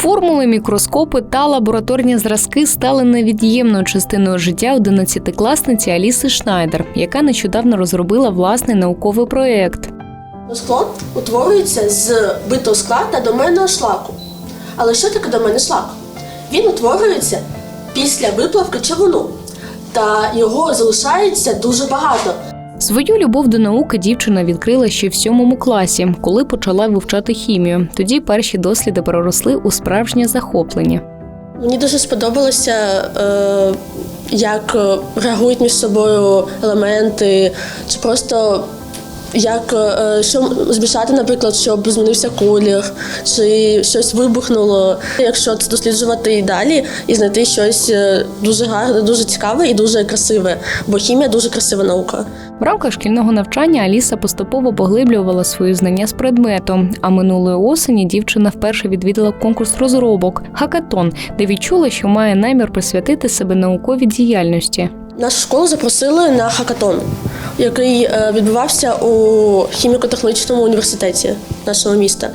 Формули, мікроскопи та лабораторні зразки стали невід'ємною частиною життя 11-класниці Аліси Шнайдер, яка нещодавно розробила власний науковий проєкт. Склон утворюється з битого скла та доменного шлаку. Але що таке доменний шлак? Він утворюється після виплавки човуну, та його залишається дуже багато. Свою любов до науки дівчина відкрила ще в сьомому класі, коли почала вивчати хімію. Тоді перші досліди переросли у справжнє захоплення. Мені дуже сподобалося, е, як е, реагують між собою елементи, чи просто як е, що змішати, наприклад, щоб змінився колір, чи щось вибухнуло. Якщо це досліджувати і далі і знайти щось е, дуже гарне, дуже цікаве і дуже красиве, бо хімія дуже красива наука. В рамках шкільного навчання Аліса поступово поглиблювала свої знання з предмету. А минулої осені дівчина вперше відвідала конкурс розробок Хакатон, де відчула, що має намір присвятити себе науковій діяльності. Нашу школу запросили на хакатон, який е, відбувався у хіміко-технологічному університеті нашого міста.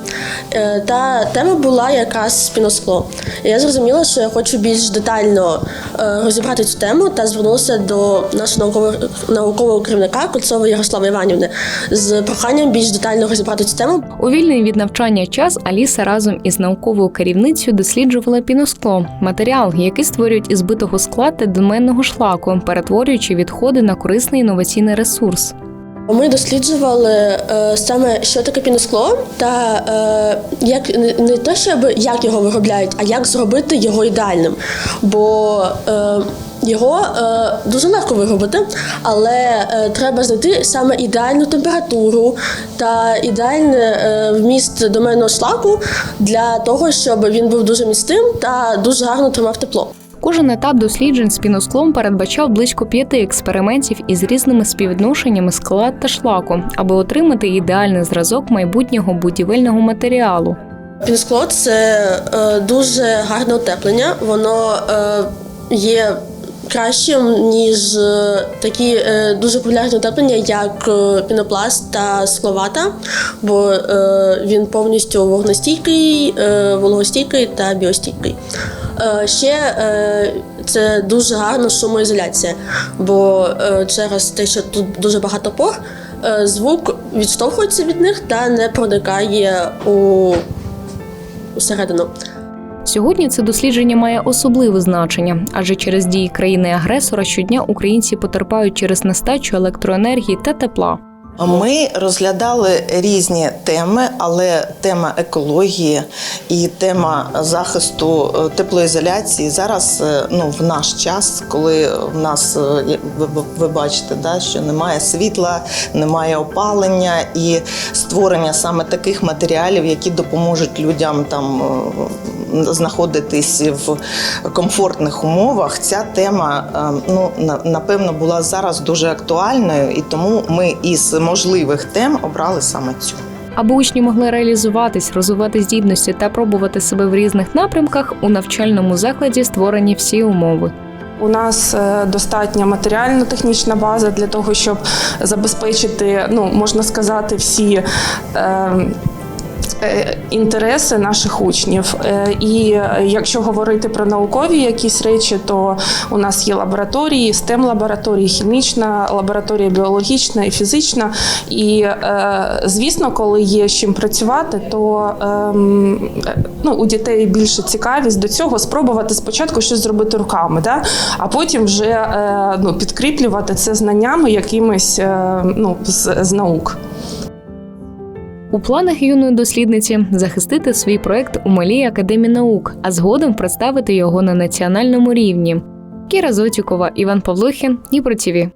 Е, Та тема була якраз спіноскло. Я зрозуміла, що я хочу більш детально е, розібрати цю тему та звернулася до нашого наукового, наукового керівника Кольцової Ярослави Іванівни з проханням більш детально розібрати цю тему. У вільний від навчання час Аліса разом із науковою керівницею досліджувала піноскло матеріал, який створюють із битого скла та доменного шлаку, перетворюючи відходи на корисний інноваційний ресурс. Ми досліджували е, саме, що таке піноскло, та е, як не, те, щоб як його виробляють, а як зробити його ідеальним. Бо е, його дуже легко виробити, але треба знайти саме ідеальну температуру та ідеальний вміст доменного шлаку для того, щоб він був дуже міцним та дуже гарно тримав тепло. Кожен етап досліджень з піносклом передбачав близько п'яти експериментів із різними співвідношеннями скла та шлаку, аби отримати ідеальний зразок майбутнього будівельного матеріалу. Пінскло це е, дуже гарне утеплення. Воно е, є кращим, ніж е, такі дуже популярні утеплення, як пінопласт та скловата, бо він повністю вогнестійкий, е, вологостійкий та біостійкий. Е, ще е, це дуже гарна шумоізоляція, бо е, через те, що тут дуже багато пор, звук відштовхується від них та не проникає у всередину. Сьогодні це дослідження має особливе значення, адже через дії країни-агресора щодня українці потерпають через нестачу електроенергії та тепла. Ми розглядали різні теми, але тема екології і тема захисту е, теплоізоляції зараз е, ну, в наш час, коли в нас е, ви, бачите, да, що немає світла, немає опалення і створення саме таких матеріалів, які допоможуть людям там знаходитись в комфортних умовах. Ця тема е, ну на- напевно була зараз дуже актуальною, і тому ми із можливих тем обрали саме цю. Аби учні могли реалізуватись, розвивати здібності та пробувати себе в різних напрямках, у навчальному закладі створені всі умови. У нас е, достатня матеріально-технічна база для того, щоб забезпечити, ну можна сказати, всі. Е, Інтереси наших учнів, Е, і е, якщо говорити про наукові якісь речі, то у нас є лабораторії, stem лабораторії, хімічна лабораторія, біологічна і фізична. І е, звісно, коли є з чим працювати, то ем, е, ну, у дітей більше цікавість до цього спробувати спочатку щось зробити руками, да? а потім вже е, ну, підкріплювати це знаннями якимись е, ну, з, з наук. У планах юної дослідниці захистити свій проект у малій академії наук, а згодом представити його на національному рівні. Кіра Зотікова, Іван Павлухін, Дніпро ТІВІ.